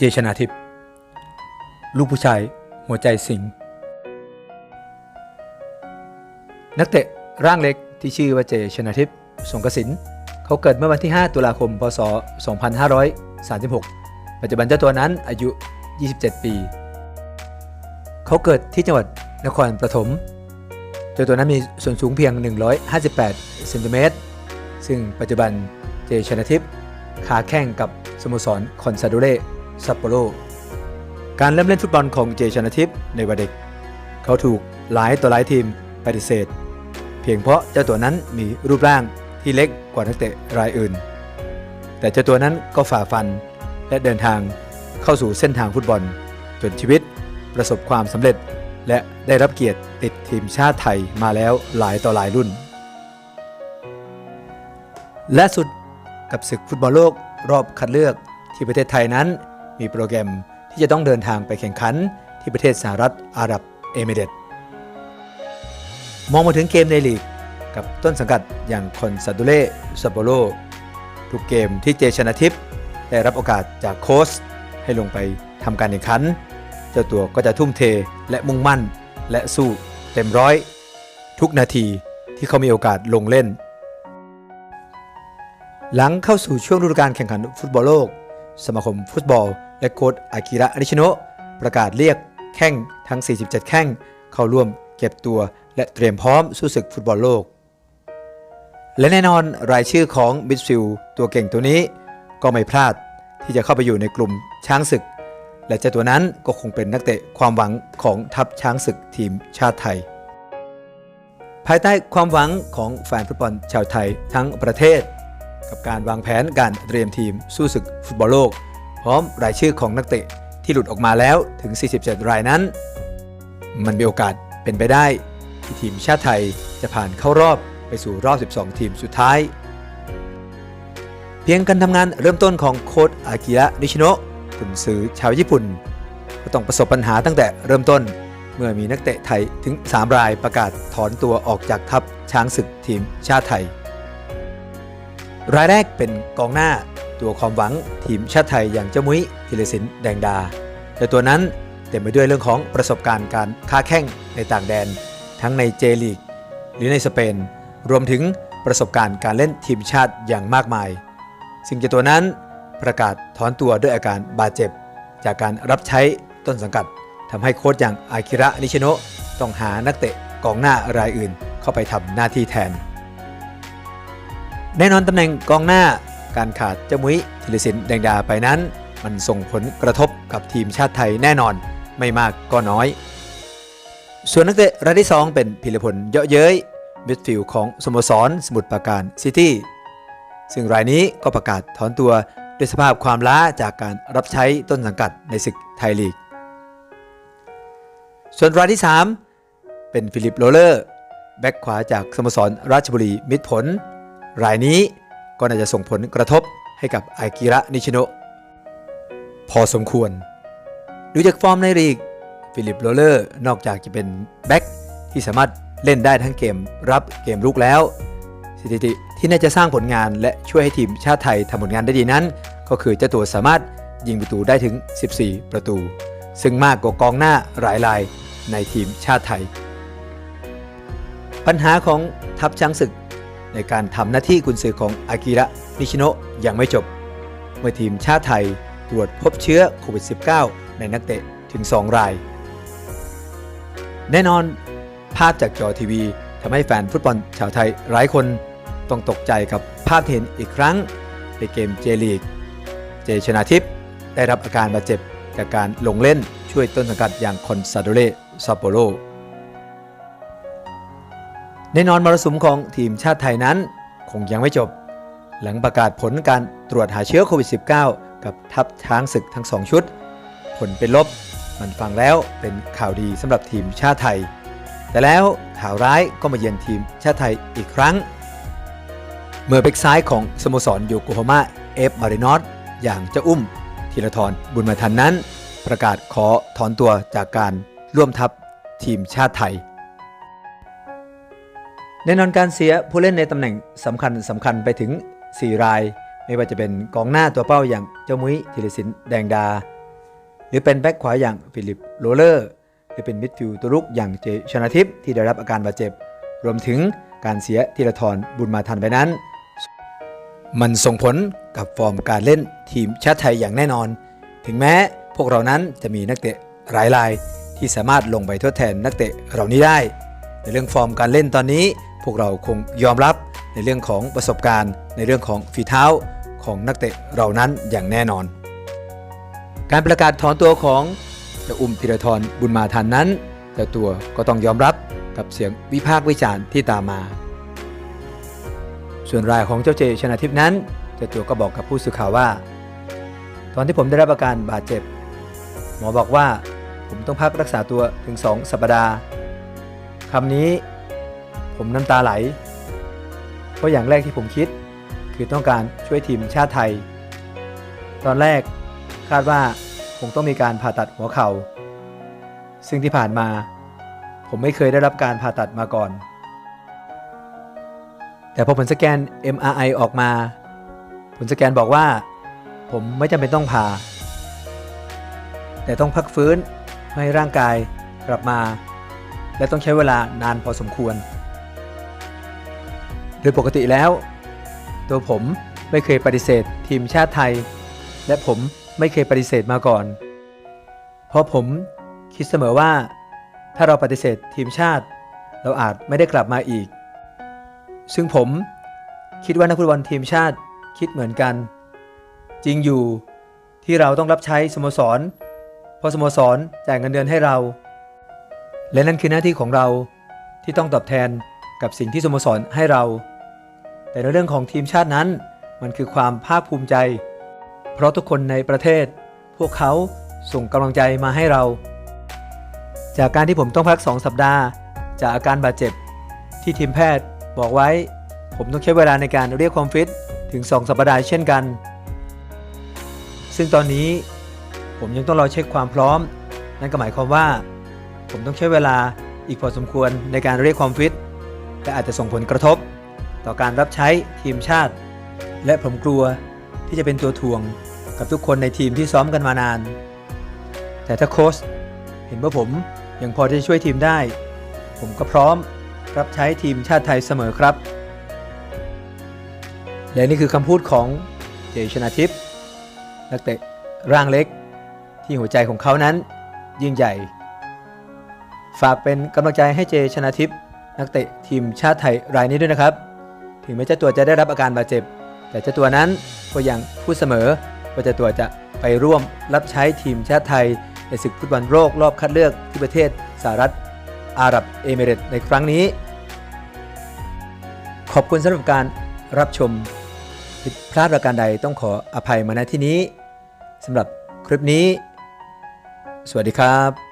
เจชนาทิพย์ลูกผู้ชายหัวใจสิงห์นักเตะร่างเล็กที่ชื่อว่าเจชนาทิพย์สงกสินเขาเกิดเมื่อวันที่ 5 ตุลาคม พศ 2536 ปัจจุบันเจ้าตัวนั้นอายุ 27 ปี เขาเกิดที่จังหวัดนครปฐมเจ้าตัวนั้นมีส่วนสูงเพียง 158เซนติเมตรซึ่งปัจจุบันเจชนาทิพย์ขาแข่งกับสโมสรคอนซาโดเร ซัปโปโรการเริ่มเล่นฟุตบอลของเจชนาทิพย์ในวัยเด็ก เขาถูกหลายต่อหลายทีมปฏิเสธ เพียงเพราะเจ้าตัวนั้นมีรูปร่างที่เล็กกว่านักเตะรายอื่น แต่เจ้าตัวนั้นก็ฝ่าฟันและเดินทางเข้าสู่เส้นทางฟุตบอล จนชีวิตประสบความสำเร็จและได้รับเกียรติติดทีมชาติไทยมาแล้วหลายต่อหลายรุ่น และสุดกับศึกฟุตบอลโลกรอบคัดเลือกที่ประเทศไทยนั้น มีโปรแกรมที่จะต้องเดินทางไปแข่งขันที่ประเทศสหรัฐอาหรับเอมิเรตส์มองมาถึงเกมในลีก กับต้นสังกัดอย่างคอนซาดูเล่ซัปโปโรทุกเกมที่เจชนาทิพย์ได้รับโอกาสจากโค้ชให้ลงไปทำการแข่งขัน เจ้าตัวก็จะทุ่มเทและมุ่งมั่นและสู้เต็มร้อย ทุกนาทีที่เขามีโอกาสลงเล่น หลังเข้าสู่ช่วงฤดูกาลแข่งขันฟุตบอลโลก สมาคมฟุตบอล และโค้ชอากิระนิชิโนะประกาศเรียกแข้งทั้ง 47 แข้งเข้าร่วมเก็บตัวและเตรียมพร้อมสู้ศึกฟุตบอลโลก และแน่นอนรายชื่อของบิสฟิลตัวเก่งตัวนี้ก็ไม่พลาดที่จะเข้าไปอยู่ในกลุ่มช้างศึก และเจ้าตัวนั้นก็คงเป็นนักเตะความหวังของทัพช้างศึกทีมชาติไทย ภายใต้ความหวังของแฟนฟุตบอลชาวไทยทั้งประเทศ กับการวางแผนการเตรียมทีมสู้ศึกฟุตบอลโลก ร้อมรายชื่อของนักเตะที่หลุดออกมาแล้วถึง 47 รายนั้น มันมีโอกาสเป็นไปได้ ที่ทีมชาติไทยจะผ่านเข้ารอบไปสู่รอบ 12 ทีมสุดท้าย เพียงการทำงานเริ่มต้นของโค้ชอากิระนิชิโนะกุนซือชาวญี่ปุ่น ก็ต้องประสบปัญหาตั้งแต่เริ่มต้นเมื่อมีนักเตะไทยถึง 3 รายประกาศถอนตัวออกจากทัพช้างศึกทีมชาติไทย รายแรกเป็นกองหน้า ตัวความหวังทีมชาติไทยอย่างเจ้ามุ้ยธีรศิลป์แดงดา แต่ตัวนั้นเต็มไปด้วยเรื่องของประสบการณ์การค้าแข่งในต่างแดน ทั้งในเจลีก หรือในสเปน รวมถึงประสบการณ์การเล่นทีมชาติอย่างมากมาย ซึ่งเจ้าตัวนั้นประกาศถอนตัวด้วยอาการบาดเจ็บ จากการรับใช้ต้นสังกัดทำให้โค้ชอย่างอากิระนิชิโนต้องหานักเตะกองหน้ารายอื่นเข้าไปทำหน้าที่แทน แน่นอนตำแหน่งกองหน้า การขาดเจ้ามุ้ยธีรศิลป์แดงดาไปนั้น มันส่งผลกระทบกับทีมชาติไทยแน่นอนไม่มากก็น้อย ส่วนนักเตะรายที่ 2 เป็นพิรพลเยาะเย้ยมิดฟิลด์ของสโมสร สมุทรปราการซิตี้ซึ่งรายนี้ก็ประกาศถอนตัวด้วยสภาพความล้าจากการรับใช้ต้นสังกัดในศึกไทยลีก ส่วนรายที่ 3 เป็นฟิลิปโรเลอร์ แบ็กขวาจากสโมสรราชบุรีมิตรผล รายนี้ ก็น่าจะส่งผลกระทบให้กับอากิระนิชิโนะพอสมควร ดูจากฟอร์มในลีกฟิลิปโรเลอร์นอกจากจะเป็นแบ็กที่สามารถเล่นได้ทั้งเกมรับเกมรุกแล้ว สถิติที่น่าจะสร้างผลงานและช่วยให้ทีมชาติไทยทำผลงานได้ดีนั้น ก็คือเจ้าตัวสามารถยิงประตูได้ถึง 14 ประตู ซึ่งมากกว่ากองหน้าหลายรายในทีมชาติไทย ปัญหาของทัพช้างศึก ในการทำหน้าที่กุนซือของอากิระนิชิโนะยังไม่จบ เมื่อทีมชาติไทยตรวจพบเชื้อโควิด -19 ในนักเตะถึง 2 ราย แน่นอนภาพจากจอทีวีทำให้แฟนฟุตบอลชาวไทยหลายคนต้องตกใจกับภาพเห็นอีกครั้งในเกมเจลีก เจชนาทิพย์ได้รับอาการบาดเจ็บจากการลงเล่นช่วยต้นสังกัดอย่างคอนซาโดเรซัปโปโร แน่นอนมรสุมของทีมชาติไทยนั้น คงยังไม่จบ หลังประกาศผลการตรวจหาเชื้อโควิด -19 กับทัพช้างศึกทั้ง 2 ชุด ผลเป็นลบ มันฟังแล้วเป็นข่าวดีสำหรับทีมชาติไทย แต่แล้วข่าวร้ายก็มาเยือนทีมชาติไทยอีกครั้ง เมื่อเบกซ้ายของสโมสรโยโกฮาม่าเอฟมารินอสอย่างเจ้าอุ้มธีรทรบุญมาทันนั้น ประกาศขอถอนตัวจากการร่วมทัพทีมชาติไทย แน่นอนการเสียผู้เล่นในตำแหน่งสำคัญสำคัญไปถึง 4 ราย ไม่ว่าจะเป็นกองหน้าตัวเป้าอย่างเจ้ามุ้ยธีรศิลป์แดงดา หรือเป็นแบ็คขวาอย่างฟิลิปโรเลอร์ หรือเป็นมิดฟิลด์ตัวรุกอย่างเจชนาทิพย์ที่ได้รับอาการบาดเจ็บ รวมถึงการเสียธีรทรบุญมาทันไปนั้น มันส่งผลกับฟอร์มการเล่นทีมชาติไทยอย่างแน่นอน ถึงแม้พวกเรานั้นจะมีนักเตะหลายรายที่สามารถลงไปทดแทนนักเตะเหล่านี้ได้ ในเรื่องฟอร์มการเล่นตอนนี้ พวกเราคงยอมรับในเรื่องของประสบการณ์ ในเรื่องของฝีเท้าของนักเตะเหล่านั้นอย่างแน่นอน การประกาศถอนตัวของจ้าอุ้มธีรทรบุญมาทันนั้นเจ้าตัวก็ต้องยอมรับกับเสียงวิพากษ์วิจารณ์ที่ตามมา ส่วนรายของเจ้าเจชนาทิพนั้นเจ้าตัวก็บอกกับผู้สื่อข่าวว่า ตอนที่ผมได้รับอาการบาดเจ็บ หมอบอกว่าผมต้องพักรักษาตัวถึง 2 สัปดาห์คำนี้ ผมน้ำตาไหล เพราะอย่างแรกที่ผมคิด คือต้องการช่วยทีมชาติไทย ตอนแรกคาดว่าคงต้องมีการผ่าตัดหัวเขา่า ซึ่งที่ผ่านมา ผมไม่เคยได้รับการผ่าตัดมาก่อน แต่พอผลสแกน MRI ออกมา ผลสแกนบอกว่า ผมไม่จำเป็นต้องผ่า แต่ต้องพักฟื้นเพื่อให้ร่างกายกลับมา และต้องใช้เวลานานพอสมควร ยปกติแล้ว ตัวผมไม่เคยปฏิเสธทีมชาติไทย และผมไม่เคยปฏิเสธมาก่อน เพราะผมคิดเสมอว่า ถ้าเราปฏิเสธทีมชาติ เราอาจไม่ได้กลับมาอีก ซึ่งผมคิดว่านักฟุตบอลทีมชาติคิดเหมือนกัน จริงอยู่ที่เราต้องรับใช้สโมสร เพราะสโมสรจ่ายเงินเดือนให้เรา และนั่นคือหน้าที่ของเราที่ต้องตอบแทนกับสิ่งที่สโมสรให้เรา แต่ในเรื่องของทีมชาตินั้น มันคือความภาคภูมิใจ เพราะทุกคนในประเทศ พวกเขาส่งกำลังใจมาให้เรา จากการที่ผมต้องพัก 2 สัปดาห์ จากอาการบาดเจ็บ ที่ทีมแพทย์บอกไว้ ผมต้องใช้เวลาในการเรียกความฟิตถึง 2 สัปดาห์เช่นกัน ซึ่งตอนนี้ผมยังต้องรอเช็คความพร้อม นั่นก็หมายความว่า ผมต้องใช้เวลาอีกพอสมควรในการเรียกความฟิตและอาจจะส่งผลกระทบ ต่อการรับใช้ทีมชาติ และผมกลัวที่จะเป็นตัวถ่วงกับทุกคนในทีมที่ซ้อมกันมานาน แต่ถ้าโค้ชเห็นว่าผมยังพอที่จะช่วยทีมได้ ผมก็พร้อมรับใช้ทีมชาติไทยเสมอครับ และนี่คือคำพูดของเจชนาทิพย์นักเตะร่างเล็กที่หัวใจของเขานั้นยิ่งใหญ่ ฝากเป็นกำลังใจให้เจชนาทิพย์นักเตะทีมชาติไทยรายนี้ด้วยนะครับ ถึงแม้เจ้าตัวจะได้รับอาการบาดเจ็บ แต่เจ้าตัวนั้นก็ยังพูดเสมอว่าเจ้าตัวจะไปร่วมรับใช้ทีมชาติไทย ในศึกฟุตบอลโลกรอบคัดเลือกที่ประเทศสหรัฐอาหรับเอมิเรตในครั้งนี้ ขอบคุณสำหรับการรับชมผิดพลาดประการใดต้องขออภัยมาณที่นี้สำหรับคลิปนี้ สวัสดีครับ